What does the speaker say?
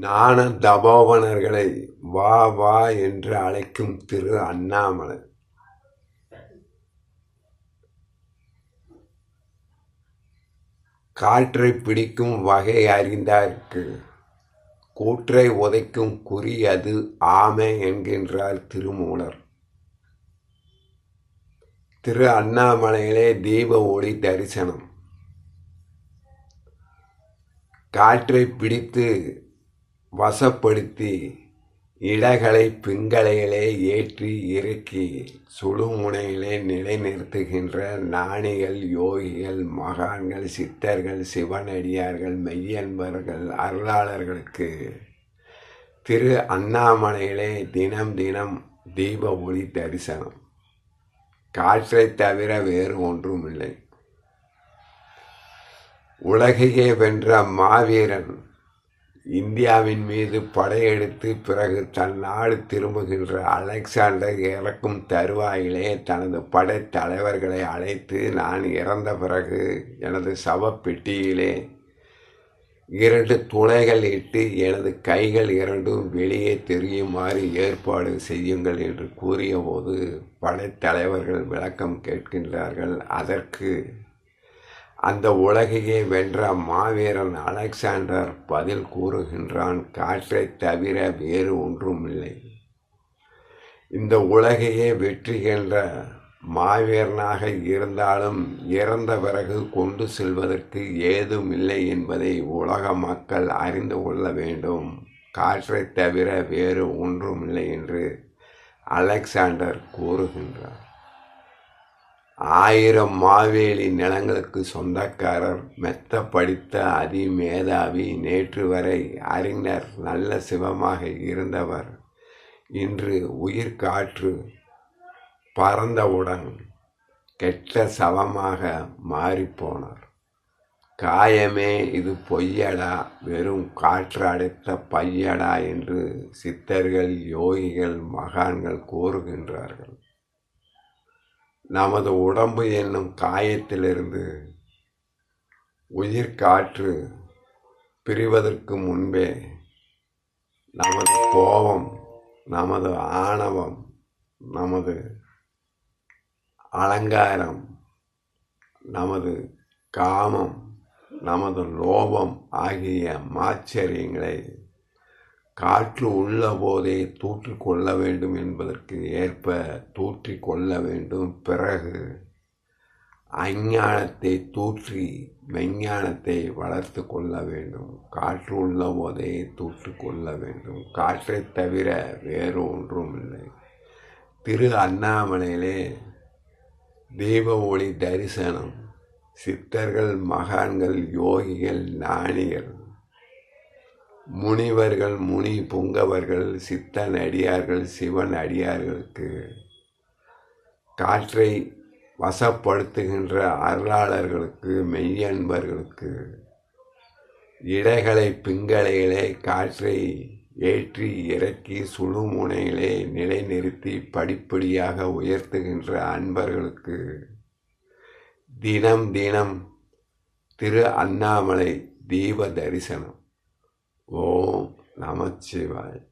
ஞான தபோவனர்களை வா வா என்று அழைக்கும் திரு அண்ணாமலை. காற்றை பிடிக்கும் வகை அறிந்தார்க்கு கூற்றை உதைக்கும் குறி அது ஆமை என்கின்றார் திருமூலர். திரு அண்ணாமலையிலே தீப ஒளி தரிசனம். காற்றை பிடித்து வசப்படுத்தி இடகளை பிங்களையிலே ஏற்றி இறுக்கி சுழுமுனையிலே நிலைநிறுத்துகின்ற ஞானிகள் யோகிகள் மகான்கள் சித்தர்கள் சிவனடியார்கள் மெய்யன்பர்கள் அருளாளர்களுக்கு திரு அண்ணாமலையிலே தினம் தினம் தீப ஒளி தரிசனம். காற்றை தவிர வேறு ஒன்றும் இல்லை உலகையே வென்ற மாவீரன் இந்தியாவின் மீது படையெடுத்து பிறகு தன் நாடு திரும்புகின்ற அலெக்சாண்டர் இறக்கும் தருவாயிலே தனது படைத்தலைவர்களை அழைத்து நான் இறந்த பிறகு எனது சவப்பெட்டியிலே இரண்டு துளைகள் இட்டு எனது கைகள் இரண்டும் வெளியே தெரியுமாறு ஏற்பாடு செய்யுங்கள் என்று கூறியபோது படைத்தலைவர்கள் விளக்கம் கேட்கின்றார்கள். அதற்கு அந்த உலகையே வென்ற மாவீரன் அலெக்சாண்டர் பதில் கூறுகின்றான் காற்றை தவிர வேறு ஒன்றுமில்லை. இந்த உலகையே வெற்றிகின்ற மாவீரனாக இருந்தாலும் இறந்த பிறகு கொண்டு செல்வதற்கு ஏதும் இல்லை என்பதை உலக மக்கள் அறிந்து கொள்ள வேண்டும். காற்றை தவிர வேறு ஒன்றும் இல்லை என்று அலெக்சாண்டர் கூறுகின்றார். ஆயிரம் மாவேலி நிலங்களுக்கு சொந்தக்காரர் மெத்த படித்த அதிமேதாவி நேற்று வரை அறிஞர் நல்ல சிவமாக இருந்தவர். இன்று உயிர் காற்று பறந்தவுடன் கெட்ட சவமாக மாறிப்போனார் காயமே இது பொய்யடா வெறும் காற்றடைத்த பையடா என்று சித்தர்கள் யோகிகள் மகான்கள் கூறுகின்றார்கள். நமது உடம்பு என்னும் காயத்திலிருந்து உயிர் காற்று பிரிவதற்கு முன்பே நமது கோபம் நமது ஆணவம் நமது அலங்காரம் நமது காமம் நமது லோபம் ஆகிய மாச்சரியங்களை காற்று உள்ள போதே தூற்றி கொள்ள வேண்டும் என்பதற்கு ஏற்ப தூற்றி கொள்ள வேண்டும். பிறகு அஞ்ஞானத்தை தூற்றி மெஞ்ஞானத்தை வளர்த்து கொள்ள வேண்டும். காற்று உள்ள போதே தூற்றி கொள்ள வேண்டும். காற்றை தவிர வேறு ஒன்றும் இல்லை. திரு அண்ணாமலையிலே தெய்வ ஒளி தரிசனம் சித்தர்கள் மகான்கள் யோகிகள் ஞானிகள் முனிவர்கள் முனி புங்கவர்கள் சித்தன் அடியார்கள் சிவன் அடியார்களுக்கு காற்றை வசப்படுத்துகின்ற அருளாளர்களுக்கு மெய்யன்பர்களுக்கு இடைகளை பிங்களைகளே காற்றை ஏற்றி இறக்கி சுழுமுனையிலே நிலைநிறுத்தி படிப்படியாக உயர்த்துகின்ற அன்பர்களுக்கு தினம் தினம் திரு அண்ணாமலை தீப தரிசனம். 꼭 남았지 말.